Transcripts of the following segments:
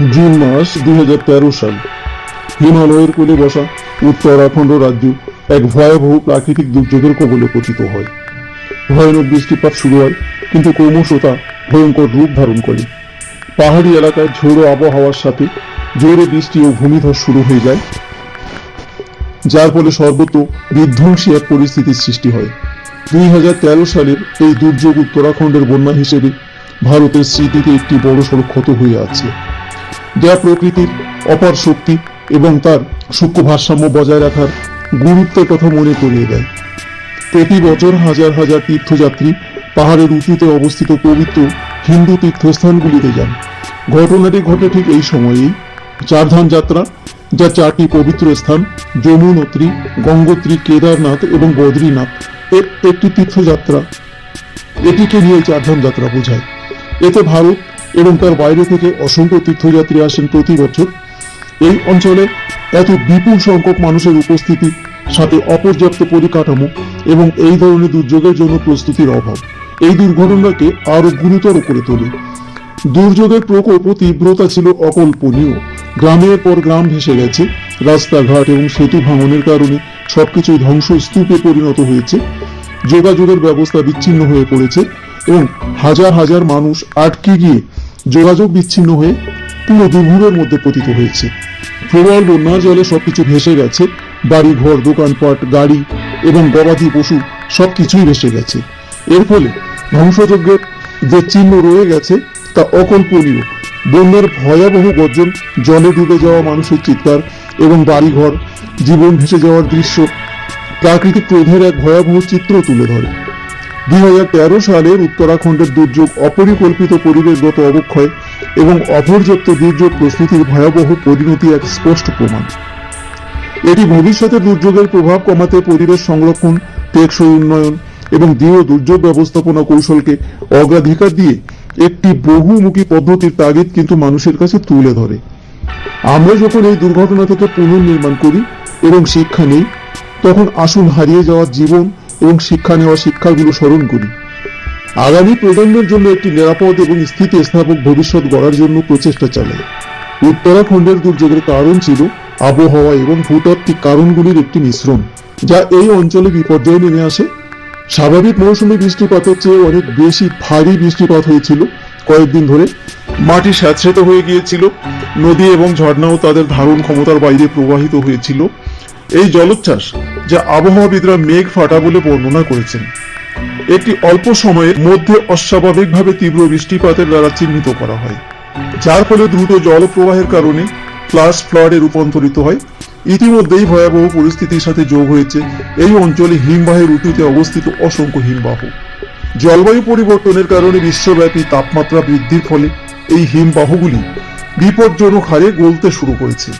June মাস দুই হাজার তেরো সাল। হিমালয়ের কোলে বসা উত্তরাখণ্ড রাজ্য এক ভয়াবহ প্রাকৃতিক দুর্যোগের কবলে পতিত হয়। ভয়ানক বৃষ্টিপাত শুরু হয়, কিন্তু ক্রমশ তা ভয়ঙ্কর রূপ ধারণ করে। পাহাড়ি এলাকায় ঝোড়ো আবহাওয়ার সাথে জোরে বৃষ্টি ও ভূমিধস শুরু হয়ে যায়। যার ফলে সর্বত্র বিধ্বংসী এক পরিস্থিতির সৃষ্টি হয়। দুই হাজার তেরো সালের এই দুর্যোগ উত্তরাখণ্ডের বন্যা হিসেবে ভারতের স্মৃতিতে একটি বড় বড়সড় ক্ষত হয়ে আছে। যা প্রকৃতির অপার শক্তি এবং তার সূক্ষ্ম ভারসাম্য বজায় রাখার গুরুত্বের কথা মনে করিয়ে দেয়। প্রতি বছর হাজার হাজার তীর্থযাত্রী পাহাড়ের উঁচুতে অবস্থিত পবিত্র হিন্দু তীর্থস্থানগুলিতে যান। ঘটনাটি ঘটে ঠিক এই সময়েই চারধাম যাত্রা, যা চারটি পবিত্র স্থান, যমুনত্রী, গঙ্গোত্রী, কেদারনাথ এবং বদ্রীনাথ এর একটি তীর্থযাত্রা। এটিকে নিয়ে চারধাম যাত্রা বোঝায়। এতে ভারত এবং তার বাইরে থেকে অসংখ্য তীর্থযাত্রী আসেন প্রতি বছর। এই অঞ্চলে এত বিপুল সংখ্যক মানুষের উপস্থিতি, সাথে অপর্যাপ্ত পরিকাঠামো এবং এই ধরনের দুর্যোগের জন্য প্রস্তুতির অভাব। এই দুর্ঘটনাকে আরও গুরুতর করে তোলে। দুর্যোগের প্রকোপ ও তীব্রতা ছিল অকল্পনীয়। গ্রামের পর গ্রাম ভেসে গেছে। রাস্তাঘাট এবং সেতু ভাঙনের কারণে সবকিছুই ধ্বংসস্তূপে পরিণত হয়েছে। যোগাযোগের ব্যবস্থা বিচ্ছিন্ন হয়ে পড়েছে এবং হাজার হাজার মানুষ আটকে গিয়ে যোগাযোগ বিচ্ছিন্ন হয়ে পুরো দুর্ভোগের মধ্যে পতিত হয়েছে। প্রবল বন্যার জলে সবকিছু ভেসে গেছে। বাড়ি, ঘর, দোকানপাট, গাড়ি এবং গবাদি পশু সবকিছুই ভেসে গেছে। এর ফলে ধ্বংসযজ্ঞের যে চিহ্ন রয়ে গেছে তা অকল্পনীয়। বন্যার ভয়াবহ গর্জন জলে ডুবে যাওয়া মানুষের চিৎকার এবং বাড়িঘর জীবন ভেসে যাওয়ার দৃশ্য প্রাকৃতিক ক্রোধের এক ভয়াবহ চিত্র তুলে ধরে। দুই সালের উত্তরাখণ্ডের দুর্যোগ অপরিকল্পিত পরিবেশগত অবক্ষয় এবং অপর্যাপ্ত দুর্যোগ প্রস্তুতির ভয়াবহ পরিণতি এক স্পষ্ট প্রমাণ। এটি ভবিষ্যতে দুর্যোগের প্রভাব কমাতে পরিবেশ সংরক্ষণ, টেকসই উন্নয়ন এবং দৃঢ় দুর্যোগ ব্যবস্থাপনা কৌশলকে অগ্রাধিকার দিয়ে একটি বহুমুখী পদ্ধতির তাগিদ কিন্তু মানুষের কাছে তুলে ধরে। আমরা যখন এই দুর্ঘটনা থেকে পুনর্নির্মাণ করি এবং শিক্ষা নেই, তখন আসুন হারিয়ে যাওয়া জীবন এবং শিক্ষা নেওয়া শিক্ষাগুলো স্মরণ করি। আগামী প্রজন্মের জন্য একটি নিরাপদ এবং স্থিতিস্থাপক ভবিষ্যৎ গড়ার জন্য প্রচেষ্টা চালাই। উত্তরাখণ্ডের দুর্যোগের কারণ ছিল আবহাওয়া এবং ভূতাত্ত্বিক কারণগুলির একটি মিশ্রণ, যা এই অঞ্চলে বিপর্যয় নেমে আসে। স্বাভাবিক মৌসুমী বৃষ্টিপাতের চেয়ে অনেক বেশি ভারী বৃষ্টিপাত হয়েছিল কয়েকদিন ধরে। মাটি স্যাঁতসেঁত হয়ে গিয়েছিল, নদী এবং ঝর্ণাও তাদের ধারণ ক্ষমতার বাইরে প্রবাহিত হয়েছিল। এই জলোচ্ছ্বাস যা আবহাওয়াবিদরা মেঘ ফাটা বলে বর্ণনা করেছেন। একটি অল্প সময়ের মধ্যে অস্বাভাবিকভাবে তীব্র বৃষ্টিপাতের দ্বারা চিহ্নিত করা হয়, যার ফলে দ্রুত জলপ্রবাহের কারণে ফ্লাশ ফ্লাডে রূপান্তরিত হয়। ইতিমধ্যেই ভয়াবহ পরিস্থিতির সাথে যোগ হয়েছে এই অঞ্চলে হিমবাহের উঁচুতে অবস্থিত অসংখ্য হিমবাহ। জলবায়ু পরিবর্তনের কারণে বিশ্বব্যাপী তাপমাত্রা বৃদ্ধির ফলে এই হিমবাহগুলি বিপজ্জনক হারে গলতে শুরু করেছে।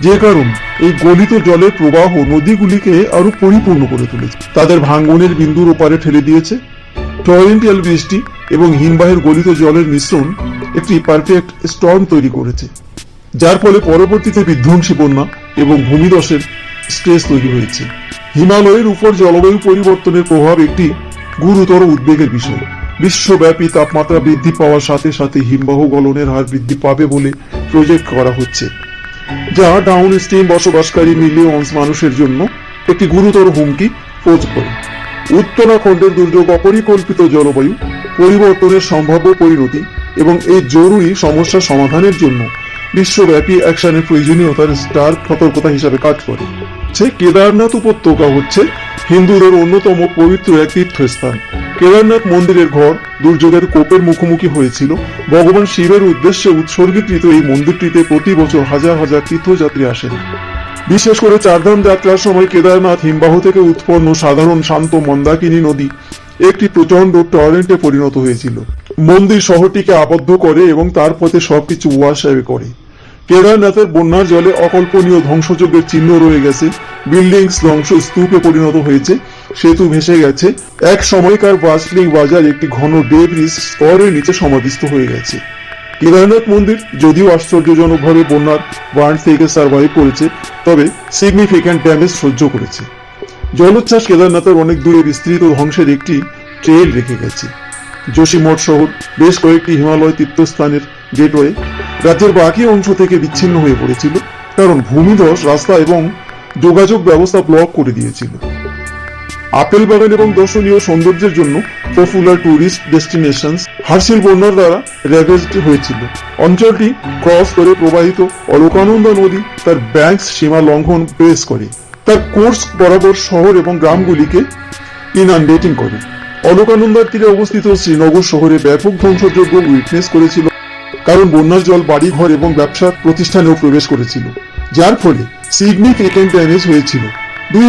যে কারণ এই গলিত জলের প্রবাহ নদীগুলিকে আরও পরিপূর্ণ করে তুলেছে। তাদের ভাঙ্গনের বিন্দুর ওপারে ঠেলে দিয়েছে টরেন্টিয়াল বৃষ্টি এবং হিমবাহের গলিত জলের মিশ্রণ একটি পারফেক্ট স্টর্ম তৈরি করেছে, যার ফলে পরবর্তীতে বিধ্বংসী বন্যা এবং ভূমিধসের স্ট্রেস তৈরি হয়েছে। হিমালয়ের উপর জলবায়ু পরিবর্তনের প্রভাব একটি গুরুতর উদ্বেগের বিষয়। বিশ্বব্যাপী তাপমাত্রা বৃদ্ধি পাওয়ার সাথে সাথে হিমবাহ গলনের হার বৃদ্ধি পাবে বলে প্রজেক্ট করা হচ্ছে। যা ডাউন স্ট্রিম বসবাসকারী মিলিয়ন্স মানুষের জন্য একটি গুরুতর হুমকি পোজ করে। উত্তরাখণ্ডের দুর্যোগ অপরিকল্পিত জলবায়ু, পরিবর্তনের সম্ভাব্য পরিণতি এবং এই জরুরি সমস্যা সমাধানের জন্য বিশ্বব্যাপী অ্যাকশনের প্রয়োজনীয়তার স্টার সতর্কতা হিসাবে কাজ করে। সে কেদারনাথ উপত্যকা হচ্ছে হিন্দুদের অন্যতম পবিত্র এক তীর্থস্থান। কেদারনাথ মন্দিরের ঘর দুর্যোগের কোপের মুখোমুখি হয়েছিল। ভগবান শিবের উদ্দেশ্যে উৎসর্গীকৃত এই মন্দিরটিতে প্রতি বছর হাজার হাজার তীর্থযাত্রী আসেন। বিশেষ করে চারধাম যাত্রার সময় কেদারনাথ হিমবাহ থেকে উৎপন্ন সাধারণ শান্ত মন্দাকিনী নদী একটি প্রচণ্ড টরেন্টে পরিণত হয়েছিল। মন্দির শহরটিকে আবদ্ধ করে এবং তার পথে সবকিছু ওয়াশ করে। কেদারনাথের বন্যার জলে অকল্পনীয় ধ্বংসযজ্ঞের চিহ্ন রয়ে গেছে। বিল্ডিংস ধ্বংস স্তূপে পরিণত হয়েছে। সেতু ভেসে গেছে। এক সময়কার বাসলিং বাজার একটি ঘন ডেব্রিজ স্তরের নিচে সমাধিস্থ হয়ে গেছে। কেদারনাথ মন্দির যদিও আশ্চর্যজনকভাবে বন্যার বার্ন থেকে সার্ভাইভ করেছে, তবে সিগনিফিক্যান্ট ড্যামেজ সহ্য করেছে। জলোচ্ছ্বাস কেদারনাথের অনেক দূরে বিস্তৃত ধ্বংসের একটি ট্রেল রেখে গেছে। যোশীমঠ শহর, বেশ কয়েকটি হিমালয় তীর্থস্থানের গেটওয়ে রাজ্যের বাকি অংশ থেকে বিচ্ছিন্ন হয়ে পড়েছিল, কারণ ভূমিধস রাস্তা এবং যোগাযোগ ব্যবস্থা ব্লক করে দিয়েছিল। আপেল বাগান এবং দর্শনীয় সৌন্দর্যের জন্য পপুলার টুরিস্ট ডেস্টিনেশনস হার্সিল বন্যার দ্বারা র্যাভেজড হয়েছিল। অঞ্চলটি ক্রস করে প্রবাহিত অলকানন্দা নদী তার ব্যাংকস সীমা লঙ্ঘন পেশ করে। তার কোর্স বরাবর শহর এবং গ্রামগুলিকে ইনান্ডেটিং করে। অলকানন্দার তীরে অবস্থিত শ্রীনগর শহরে ব্যাপক ধ্বংসযজ্ঞ উইটনেস করেছিল। কারণ বন্যার জল বাড়িঘর এবং ব্যবসা প্রতিষ্ঠানেও প্রবেশ করেছিল, যার ফলে সিগনিফিকেন্ট ড্যামেজ হয়েছিল। দুই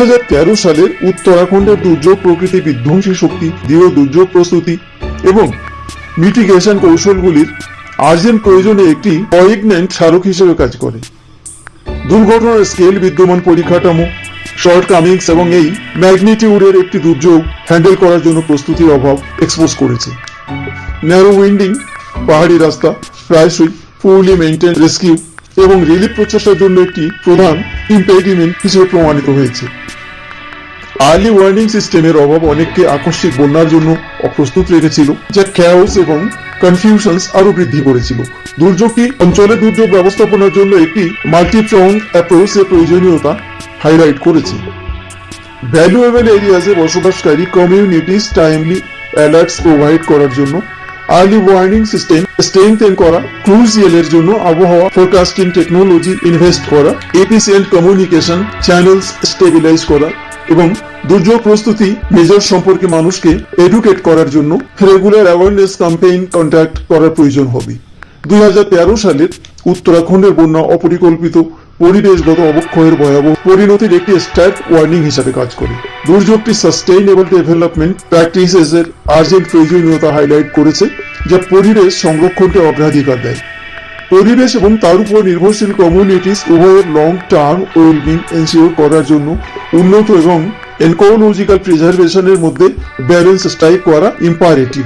সালের উত্তরাখণ্ডের দুর্যোগ প্রকৃতি বিধ্বংসী শক্তি, দৃঢ় দুর্যোগ প্রস্তুতি এবং মিটিগেশন কৌশলগুলির আর্জেন্ট প্রয়োজনে একটি পয়েগন্যান্ট স্মারক হিসেবে কাজ করে। দুর্ঘটনার স্কেল বিদ্যমান পরিকাঠামো শর্ট কামিংস এবং এই ম্যাগনিটিউডের একটি দুর্যোগ হ্যান্ডেল করার জন্য প্রস্তুতির অভাব এক্সপোজ করেছে। ন্যারো উইন্ডিং পাহাড়ি রাস্তা প্রায়শই ফুলি মেইনটেন রেস্কিউ এবং রিলিফ প্রচেষ্টার জন্য একটি প্রধান ইম্পেডিমেন্ট হিসেবে প্রমাণিত হয়েছে। আর্লি ওয়ার্নিং সিস্টেমের অভাব অনেককে আকস্মিক বন্যার জন্য অপ্রস্তুত রেখেছিল, যা ক্যাওস এবং কনফিউশনস আরও বৃদ্ধি করেছিল। দুর্যোগটি অঞ্চলে দুর্যোগ ব্যবস্থাপনার জন্য একটি মাল্টিপ্রং অ্যাপ্রোচের প্রয়োজনীয়তা হাইলাইট করেছে। ভ্যালুয়েবল এরিয়াজে বসবাসকারী কমিউনিটিস টাইমলি অ্যালার্টস প্রোভাইড করার জন্য আর্লি ওয়ার্নিং সিস্টেম স্ট্রেংথেন করা ক্রুজিয়ালের জন্য আবহাওয়া ফোরকাস্টিং টেকনোলজি ইনভেস্ট করা এফিসিয়েন্ট কমিউনিকেশন চ্যানেলস স্টেবিলাইজ করা এবং দুর্যোগ প্রস্তুতি মেজর সম্পর্কে মানুষকে এডুকেট করার জন্য রেগুলার অ্যাওয়ারনেস ক্যাম্পেইন কন্ট্যাক্ট করার প্রয়োজন হবে। দুই হাজার তেরো সালের উত্তরাখণ্ডের বন্যা অপরিকল্পিত পরিবেশগত অবক্ষয়ের ভয়াবহ পরিণতির একটি স্ট্যাট ওয়ার্নিং হিসাবে কাজ করে। দুর্যোগটি সাস্টেইনেবল ডেভেলপমেন্ট প্র্যাকটিসেস এর আর্জেন্ট প্রয়োজনীয়তা হাইলাইট করেছে, যা পরিবেশ সংরক্ষণকে অগ্রাধিকার দেয়। পরিবেশ এবং তার উপর নির্ভরশীল কমিউনিটিস উভয়ের লং টার্ম ওয়েলবিং এনশিওর করার জন্য উন্নত এবং এনকোলজিক্যাল প্রিজার্ভেশনের মধ্যে ব্যালেন্স স্ট্রাইক করা ইম্পারেটিভ